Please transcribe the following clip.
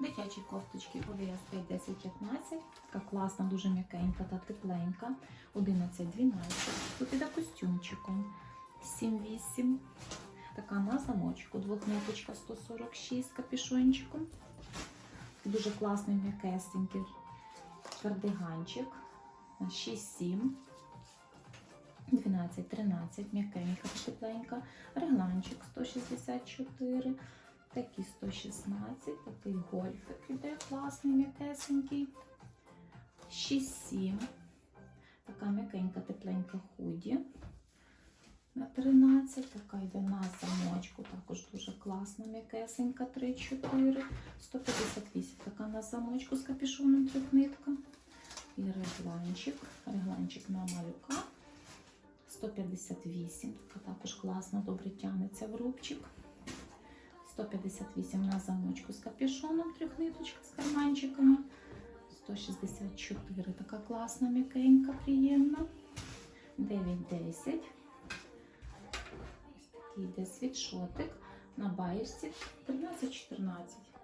Дитячі кофточки ОВС 5, 10, 15. Така класна, дуже м'якенька та тепленька. 11, 12. Тут іде костюмчиком. 7, 8. Така на замочку. Двохниточка 146 з капюшончиком. Дуже класний м'якесенький кардиганчик. 6, 7. 12, 13, м'якенька, тепленька. Регланчик 164. Такий 116, такий гольфик іде класний, м'якесенький. 6-7. Така м'якенька, тепленька худі. На 13, така йде на замочку, також дуже класна, м'якесенька, 3-4. 158, така на замочку з капюшоном трьохнитка. І регланчик, регланчик на малюка. 158, така також класна, добре тягнеться в рубчик. 158 на замочку з капюшоном, трьохниточка з карманчиками. 164, така класна, м'якенька, приємна. 9-10. Ось такий йде світшотик на баєчці 13-14.